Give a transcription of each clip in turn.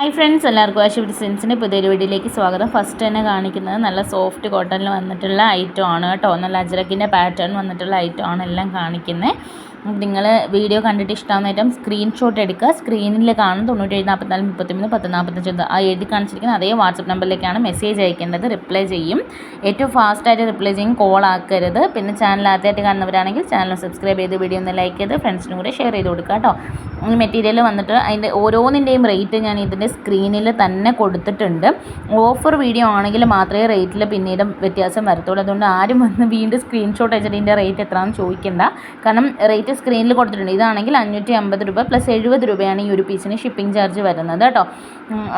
Hi friends എല്ലാവർക്കും ആശു ഡിസൈൻസിന്റെ പുതിയൊരു വീഡിയോയിലേക്ക് സ്വാഗതം. ഫസ്റ്റ് തന്നെ കാണിക്കുന്നത് നല്ല സോഫ്റ്റ് കോട്ടണിൽ വന്നിട്ടുള്ള ഐറ്റം ആണ് കേട്ടോ. നല്ല അജ്രക്കിന്റെ പാറ്റേൺ വന്നിട്ടുള്ള ഐറ്റം ആണ് എല്ലാം കാണിക്കുന്നത്. നിങ്ങൾ വീഡിയോ കണ്ടിട്ട് ഇഷ്ടമാകുന്നേറ്റം സ്ക്രീൻഷോട്ട് എടുക്കുക. സ്ക്രീനിൽ കാണുന്ന തൊണ്ണൂറ്റേഴ് നാൽപ്പത്തിനാല് മുപ്പത്തിമൂന്ന് പത്ത് നാൽപ്പത്തഞ്ച് ആ എഴുതി കാണിച്ചിരിക്കുന്ന അതേ വാട്സപ്പ് നമ്പറിലേക്കാണ് മെസ്സേജ് അയക്കേണ്ടത്. റിപ്ലൈ ചെയ്യും. ഏറ്റവും ഫാസ്റ്റായിട്ട് റിപ്ലൈ ചെയ്യും. കോൾ ആക്കരുത്. പിന്നെ ചാനൽ ആദ്യമായിട്ട് കാണുന്നവരാണെങ്കിൽ ചാനൽ സബ്സ്ക്രൈബ് ചെയ്ത് വീഡിയോ ഒന്ന് ലൈക്ക് ചെയ്ത് ഫ്രണ്ട്സിനും കൂടെ ഷെയർ ചെയ്ത് കൊടുക്കുക കേട്ടോ. ഈ മെറ്റീരിയൽ വന്നിട്ട് അതിന്റെ ഓരോന്നിന്റെയും റേറ്റ് ഞാൻ ഇതിന്റെ സ്ക്രീനിൽ തന്നെ കൊടുത്തിട്ടുണ്ട്. ഓഫർ വീഡിയോ ആണെങ്കിൽ മാത്രമേ റേറ്റിൽ പിന്നീട് വ്യത്യാസം വരത്തുള്ളൂ. അതുകൊണ്ട് ആരും വന്ന് വീണ്ടും സ്ക്രീൻഷോട്ട് അയച്ചിട്ട് ഇതിന്റെ റേറ്റ് എത്രയാണെന്ന് ചോദിക്കേണ്ട. കാരണം റേറ്റ് റേറ്റ് സ്ക്രീനിൽ കൊടുത്തിട്ടുണ്ട്. ഇതാണെങ്കിൽ അഞ്ഞൂറ്റി അമ്പത് രൂപ പ്ലസ് എഴുപത് രൂപയാണ് ഈ ഒരു പീസിന് ഷിപ്പിംഗ് ചാർജ് വരുന്നത് കേട്ടോ.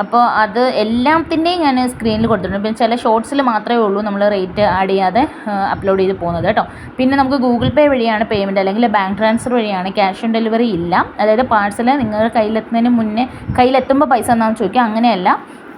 അപ്പോൾ അത് എല്ലാത്തിന്റെയും ഞാൻ സ്ക്രീനിൽ കൊടുത്തിട്ടുണ്ട്. പിന്നെ ചില ഷോർട്സിൽ മാത്രമേ ഉള്ളൂ നമ്മൾ റേറ്റ് ആഡ് ചെയ്യാതെ അപ്ലോഡ് ചെയ്ത് പോകുന്നത് കേട്ടോ. പിന്നെ നമുക്ക് ഗൂഗിൾ പേ വഴിയാണ് പേയ്മെന്റ് അല്ലെങ്കിൽ ബാങ്ക് ട്രാൻസ്ഫർ വഴിയാണ് ക്യാഷ് ഓൺ ഡെലിവറി ഇല്ല. അതായത് പാഴ്സൽ നിങ്ങളുടെ കയ്യിലെത്തുന്നതിന് മുന്നേ കയ്യിലെത്തുമ്പോൾ പൈസ എന്നാന്ന് ചോദിക്കുക. അങ്ങനെയല്ല.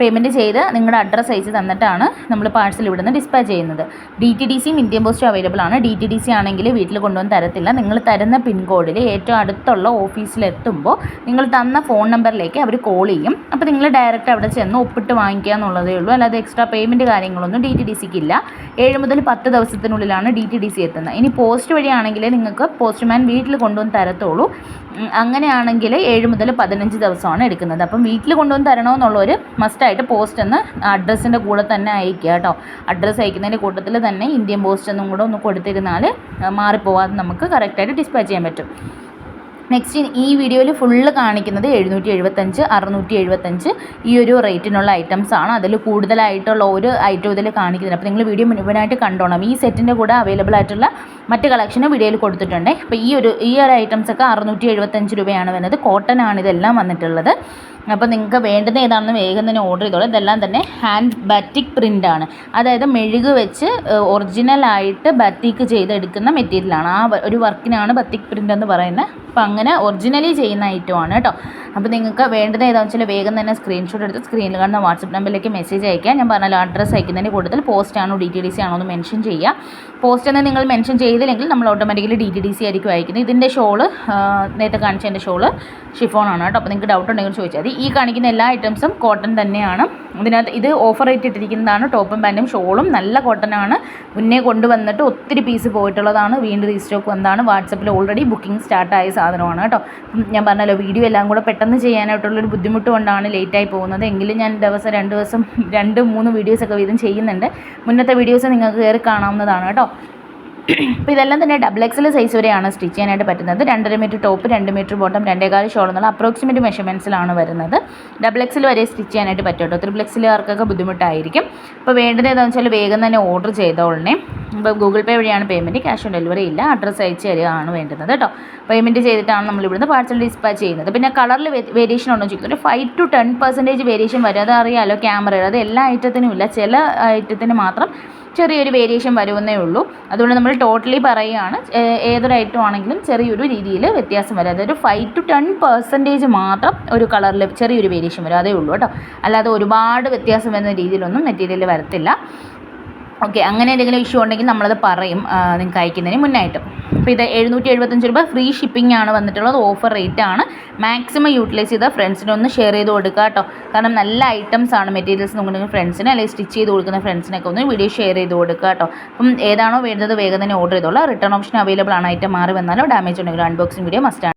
പേയ്മെന്റ് ചെയ്ത് നിങ്ങളുടെ അഡ്രസ്സ് അയച്ച് തന്നിട്ടാണ് നമ്മൾ പാഴ്സൽ ഇവിടുന്ന് ഡിസ്പാച്ച് ചെയ്യുന്നത്. ഡി ടി ഡി സിയും ഇന്ത്യൻ പോസ്റ്റും അവൈലബിൾ ആണ്. ഡി ടി ഡി സി ആണെങ്കിൽ വീട്ടിൽ കൊണ്ടുവന്ന് തരത്തില്ല. നിങ്ങൾ തരുന്ന പിൻകോഡിൽ ഏറ്റവും അടുത്തുള്ള ഓഫീസിലെത്തുമ്പോൾ നിങ്ങൾ തന്ന ഫോൺ നമ്പറിലേക്ക് അവർ കോൾ ചെയ്യും. അപ്പോൾ നിങ്ങൾ ഡയറക്റ്റ് അവിടെ ചെന്ന് ഒപ്പിട്ട് വാങ്ങിക്കുക എന്നുള്ളതേ ഉള്ളൂ. അല്ലാതെ എക്സ്ട്രാ പേയ്മെന്റ് കാര്യങ്ങളൊന്നും ഡി ടി ഡി സിക്ക് ഇല്ല. ഏഴ് മുതൽ പത്ത് ദിവസത്തിനുള്ളിലാണ് ഡി ടി ഡി സി എത്തുന്നത്. ഇനി പോസ്റ്റ് വഴിയാണെങ്കിൽ നിങ്ങൾക്ക് പോസ്റ്റ്മാൻ വീട്ടിൽ കൊണ്ടുവന്ന് തരത്തുള്ളൂ. അങ്ങനെയാണെങ്കിൽ ഏഴ് മുതൽ പതിനഞ്ച് ദിവസമാണ് എടുക്കുന്നത്. അപ്പം വീട്ടിൽ കൊണ്ടുവന്ന് തരണമെന്നുള്ളൊരു മസ്റ്റ് ആയിട്ട് പോസ്റ്റ് എന്ന് അഡ്രസ്സിന്റെ കൂടെ തന്നെ അയക്കുക കേട്ടോ. അഡ്രസ്സ് അയക്കുന്നതിന്റെ കൂട്ടത്തിൽ തന്നെ ഇന്ത്യൻ പോസ്റ്റ് എന്നും കൂടെ ഒന്ന് കൊടുത്തിരുന്നാൽ മാറിപ്പോവാതെ നമുക്ക് കറക്റ്റായിട്ട് ഡിസ്പാച്ച് ചെയ്യാൻ പറ്റും. നെക്സ്റ്റ് ഈ വീഡിയോയിൽ ഫുള്ള് കാണിക്കുന്നത് എഴുന്നൂറ്റി എഴുപത്തഞ്ച് അറുന്നൂറ്റി എഴുപത്തഞ്ച് ഈ ഒരു റേറ്റിനുള്ള ഐറ്റംസ് ആണ്. അതിൽ കൂടുതലായിട്ടുള്ള ഒരു ഐറ്റം ഇതിൽ കാണിക്കുന്നത് അപ്പോൾ നിങ്ങൾ വീഡിയോ മുഴുവനായിട്ട് കണ്ടോണം. ഈ സെറ്റിന്റെ കൂടെ അവൈലബിൾ ആയിട്ടുള്ള മറ്റ് കളക്ഷനും വീഡിയോയിൽ കൊടുത്തിട്ടുണ്ട്. അപ്പോൾ ഈ ഒരു ഈ ഒരു ഐറ്റംസ് ഒക്കെ അറുന്നൂറ്റി രൂപയാണ് വരുന്നത്. കോട്ടൺ ആണ് ഇതെല്ലാം വന്നിട്ടുള്ളത്. അപ്പോൾ നിങ്ങൾക്ക് വേണ്ടുന്ന ഏതാണെന്ന് വേഗം തന്നെ ഓർഡർ ചെയ്തോളൂ. ഇതെല്ലാം തന്നെ ഹാൻഡ് ബാറ്റിക് പ്രിന്റ് ആണ്. അതായത് മെഴുക് വെച്ച് ഒറിജിനലായിട്ട് ബത്തിക്ക് ചെയ്തെടുക്കുന്ന മെറ്റീരിയലാണ് ആ ഒരു വർക്കിനാണ് ബത്തിക് പ്രിന്റ് എന്ന് പറയുന്നത്. അപ്പോൾ അങ്ങനെ ഒറിജിനലി ചെയ്യുന്ന ഐറ്റമാണ് കേട്ടോ. അപ്പോൾ നിങ്ങൾക്ക് വേണ്ടുന്ന ഏതാണെന്ന് വെച്ചാൽ വേഗം തന്നെ സ്ക്രീൻഷോട്ട് എടുത്ത് സ്ക്രീനിൽ കാണുന്ന വാട്സപ്പ് നമ്പറിലേക്ക് മെസ്സേജ് അയക്കുക ഞാൻ പറഞ്ഞാൽ അഡ്രസ്സ് അയക്കുന്നതിന് കൂടുതൽ പോസ്റ്റ് ആണോ ഡി ടി ഡി സി ആണോ എന്ന് മെൻഷൻ ചെയ്യുക. പോസ്റ്റ് എന്ന് നിങ്ങൾ മെൻഷൻ ചെയ്തില്ലെങ്കിൽ നമ്മൾ automatically D T D C ആയിരിക്കും അയക്കുന്നത്. ഇതിന്റെ ഷോൾ നേരത്തെ കാണിച്ചതിന്റെ ഷോൾ ഷിഫോൺ ആണ് കേട്ടോ. അപ്പോൾ നിങ്ങൾക്ക് ഡൗട്ട് ഉണ്ടെങ്കിൽ ചോദിച്ചാൽ മതി. ഈ കാണിക്കുന്ന എല്ലാ ഐറ്റംസും കോട്ടൺ തന്നെയാണ്. ഇതിനകത്ത് ഇത് ഓഫർ റേറ്റ് ഇട്ടിരിക്കുന്നതാണ്. ടോപ്പും പാന്റും ഷോളും നല്ല കോട്ടനാണ് മുന്നേ കൊണ്ടുവന്നിട്ട് ഒത്തിരി പീസ് പോയിട്ടുള്ളതാണ്. വീണ്ടും റീസ്റ്റോക്ക് വന്നതാണ്. വാട്സപ്പിൽ ഓൾറെഡി ബുക്കിംഗ് സ്റ്റാർട്ടായ സാധനമാണ് കേട്ടോ. ഞാൻ പറഞ്ഞല്ലോ വീഡിയോ എല്ലാം കൂടെ പെട്ടെന്ന് ചെയ്യാനായിട്ടുള്ളൊരു ബുദ്ധിമുട്ട് കൊണ്ടാണ് ലേറ്റായി പോകുന്നത്. എങ്കിലും ഞാൻ ദിവസം രണ്ട് ദിവസം രണ്ട് മൂന്ന് വീഡിയോസൊക്കെ വീതം ചെയ്യുന്നുണ്ട്. മുന്നത്തെ വീഡിയോസ് നിങ്ങൾക്ക് കയറി കാണാവുന്നതാണ് കേട്ടോ. അപ്പോൾ ഇതെല്ലാം തന്നെ ഡബിൾ എക്സൽ സൈസ് വരെയാണ് സ്റ്റിച്ച് ചെയ്യാനായിട്ട് പറ്റുന്നത്. രണ്ടര മീറ്റർ ടോപ്പ് രണ്ട് മീറ്റർ ബോട്ടം രണ്ടേകാൽ ഷോൾ എന്നുള്ള അപ്രോക്സിമേറ്റ് മെഷർമെന്റ്സിലാണ് വരുന്നത്. ഡബിൾ എക്സൽ വരെ സ്റ്റിച്ച് ചെയ്യാനായിട്ട് പറ്റും കേട്ടോ എക്സിലുകാർക്കൊക്കെ ബുദ്ധിമുട്ടായിരിക്കും. അപ്പോൾ വേണ്ടത് എന്താണെന്ന് വെച്ചാൽ വേഗം തന്നെ ഓർഡർ ചെയ്തോളണേ. ഇപ്പോൾ ഗൂഗിൾ പേ വഴിയാണ് പേയ്മെന്റ് ക്യാഷ് ഓൺ ഡെലിവറി ഇല്ല. അഡ്രസ്സ് അയച്ച് തരികയാണ് വേണ്ടുന്നത് കേട്ടോ. പേയ്മെന്റ് ചെയ്തിട്ടാണ് നമ്മൾ ഇവിടുന്ന് പാർസൽ ഡിസ്പാച്ച് ചെയ്യുന്നത്. പിന്നെ കളറിൽ വേരിയേഷൻ ഉണ്ടോ ചോദിക്കുന്നത് ഒരു five to ten percentage variation വരും. അത് അറിയാമല്ലോ ക്യാമറയുടെ അത് എല്ലാ ഐറ്റത്തിനും ഇല്ല. ചില ഐറ്റത്തിന് മാത്രം ചെറിയൊരു വേരിയേഷൻ വരുമെന്നേ ഉള്ളൂ. അതുകൊണ്ട് നമ്മൾ ടോട്ടലി പറയുകയാണ് ഏതൊരു ഐറ്റം ആണെങ്കിലും ചെറിയൊരു രീതിയിൽ വ്യത്യാസം വരും. അതായത് ഫൈവ് ടു ടെൻ പെർസെന്റേജ് മാത്രം ഒരു കളറിൽ ചെറിയൊരു വേരിയേഷൻ വരും. അതേ ഉള്ളൂ കേട്ടോ. അല്ലാതെ ഒരുപാട് വ്യത്യാസം വരുന്ന രീതിയിലൊന്നും മെറ്റീരിയൽ വരത്തില്ല. ഓക്കെ അങ്ങനെ എന്തെങ്കിലും ഇഷ്യൂ ഉണ്ടെങ്കിൽ നമ്മളത് പറയും നിങ്ങൾക്ക് അയക്കുന്നതിന് മുന്നായിട്ട്. അപ്പോൾ ഇത് എഴുന്നൂറ്റി എഴുപത്തഞ്ച് രൂപ ഫ്രീ ഷിപ്പിംഗ് ആണ് വന്നിട്ടുള്ളത്. ഓഫർ റേറ്റ് ആണ്. മാക്സിമം യൂട്ടിലൈസ് ചെയ്താൽ ഫ്രണ്ട്സിനൊന്ന് ഷെയർ ചെയ്ത് കൊടുക്കുക കേട്ടോ കാരണം നല്ല ഐറ്റംസ് ആണ് മെറ്റീരിയൽസ് നോക്കുന്നുണ്ടെങ്കിൽ ഫ്രണ്ട്സിന് അല്ലെങ്കിൽ സ്റ്റിച്ച് ചെയ്ത് കൊടുക്കുന്ന ഫ്രണ്ട്സിനൊക്കെ ഒന്ന് വീഡിയോ ഷെയർ ചെയ്ത് കൊടുക്കുക കേട്ടോ അപ്പം ഏതാണോ വേണ്ടത് വേഗം തന്നെ ഓർഡർ ചെയ്തോളാം. റിട്ടേൺ ഓപ്ഷൻ അവൈലബിൾ ആണ്. ഐറ്റം മാറി വന്നാലോ ഡാമേജ് ഉണ്ടെങ്കിലും അൺബോക്സിംഗ് വീഡിയോ മസ്റ്റാണ്